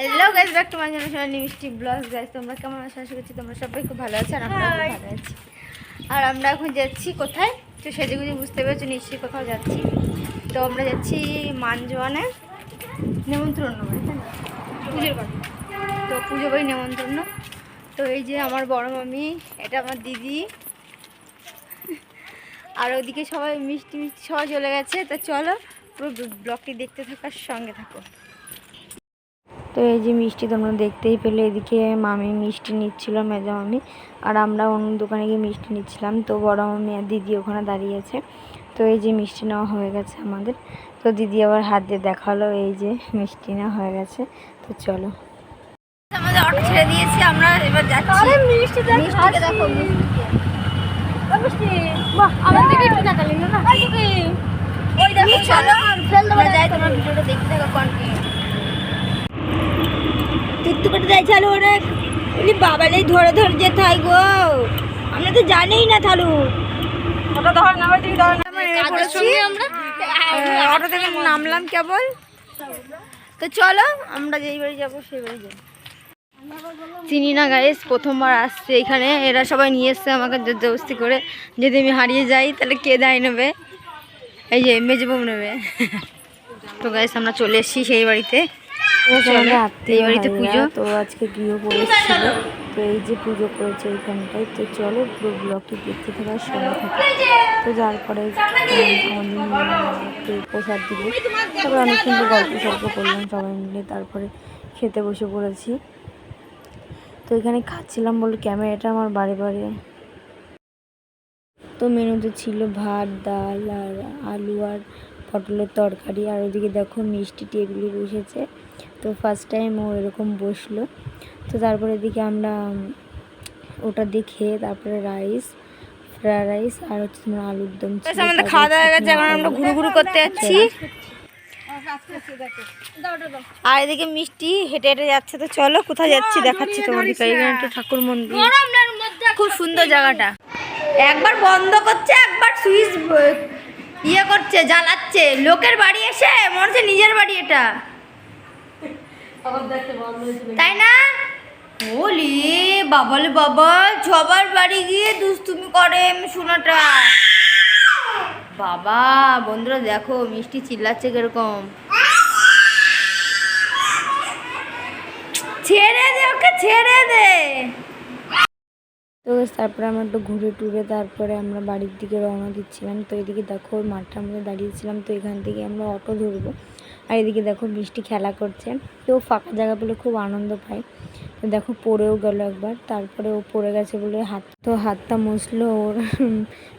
Hello guys back to my channel Sonali Mishti vlog guys তোমরা কেমন আছো? আশা করছি তোমরা সবাই খুব ভালো আছো আর আমরা ভালো আছি। আর আমরা এখন যাচ্ছি কোথায়? তো সেজে গুজে বুঝতে পেরেছ নিশ্চয়ই কোথাও যাচ্ছি। তো আমরা যাচ্ছি মানজোয়ানে নেমন্ত্রণ? পুজোর বাড়ি তো পুজো বাড়ি নেমন্ত্রণ তো এই যে আমার বড় মামি এটা আমার দিদি। আর ওদিকে সবাই মিষ্টি মিষ্টি সবাই চলে গেছে। তো চলো পুরো ব্লগটি দেখতে থাকার সঙ্গে থাকো। তো এই যে মিষ্টি তোমরা দেখতেই পেলে এদিকে মামি মিষ্টি নিচ্ছিল মেজা মামি আর আমরা অন্য দোকানে গিয়ে মিষ্টি নিচ্ছিলাম। তো বড় মামি আর দিদি ওখানে দাঁড়িয়েছে তো এই যে মিষ্টি নেওয়া হয়ে গেছে আমাদের। তো দিদি আবার হাত দিয়ে দেখাল এই যে মিষ্টি নেওয়া হয়ে গেছে। তো চলো। আমাদের অটো ছেড়ে দিয়েছি আমরা এবার যাচ্ছি। দেখো আমার দিকে একটু না না? ওই দেখো চলো। আমরা যাই তোমার ভিডিওটা দেখতে থাকো কন্টিনিউ টুকটুকাটা যাই চালু অনেক বলি বাবালেই ধরে ধরে যেতে হয় গো। আমরা তো জানেই না থালু। ওটা ধর না ওই ধর না অটো থেকে নামলাম কেবল। তো চলো আমরা যেই বাড়ি যাব সেই বাড়ি যাব চিনি না গাইস প্রথমবার আসছে এখানে। এরা সবাই নিয়ে এসছে আমাকে জোরজবস্তি করে। যদি আমি হারিয়ে যাই তাহলে কে দায় নেবে? এই যে মেজবউ নেবে। তো গাইস আমরা চলে এসেছি সেই বাড়িতে। এই বাড়িতে পুজো। তো আজকে গৃহপ্রবেশ ছিল। তো এই যে পুজো করেছে এইখানটায় তো চলো পুরো ব্লগটি দেখতে থাকার সময় থাকে। তো যার পরে প্রসাদ দিল তারপরে অনেকক্ষণ তো গল্প সল্প করলাম সবাই মিলে তারপরে খেতে বসে পড়েছি। তো এখানে খাচ্ছিলাম বলে ক্যামেরাটা আমার বাড়ি বাড়ি তো মেনুতে ছিল ভাত ডাল আর আলু আর পটলের তরকারি। আর ওদিকে দেখো মিষ্টি টেবিলে বসেছে। তো ফার্স্ট টাইম ও এরকম বসল। তো তারপরে এদিকে আমরা ওটা দিয়ে খেয়ে তারপরে রাইস ফ্রায়েড রাইস আর হচ্ছে তোমার আলুর দম আমাদের খাওয়া দাওয়া হয়ে গেছে এখন আমরা ঘুরু ঘুরু করতে যাচ্ছি। আর এদিকে মিষ্টি হেঁটে হেঁটে যাচ্ছে তো চলো কোথায় যাচ্ছি দেখাচ্ছি তোমাদেরকে এখানে একটা ঠাকুর মন্দির। খুব সুন্দর জায়গাটা। একবার বন্ধ করছে একবার সুইচ ইয়ে করছে জ্বালাচ্ছে। লোকের বাড়ি এসে মনে হচ্ছে নিজের বাড়ি এটা। তাই না? ওলি বাবালে বাবা সবার বাড়ি গিয়ে দুষ্টুমি করে শোনাটা বাবা বন্ধুরা দেখো মিষ্টি চিল্লাচ্ছে কীরকম। ছেড়ে দে ওকে ছেড়ে দে। তো তারপরে আমরা একটু ঘুরে টুরে তারপরে আমরা বাড়ির দিকে রওনা দিচ্ছিলাম। তো এদিকে দেখো মাঠটার মধ্যে দাঁড়িয়েছিলাম তো এখান থেকে আমরা অটো ধরবো। আর এদিকে দেখো বৃষ্টি খেলা করছে। তো ফাঁকা জায়গা পেলে খুব আনন্দ পায়। দেখো পড়েও গেল একবার, তারপরে ও পড়ে গেছে বলে হাত, তো হাতটা মুছলো ওর,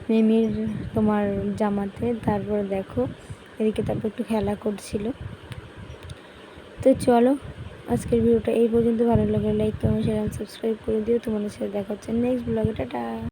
মেমির তোমার জামাতে। তারপরে দেখো এদিকে তারপর একটু খেলা করছিল। তো চলো, আজকের ভিডিওটা এই পর্যন্ত। ভালো লাগলে লাইক কমেন্ট শেয়ার সাবস্ক্রাইব করে দিও। তোমাদের সাথে দেখা হচ্ছে নেক্সট ব্লগে টাটা!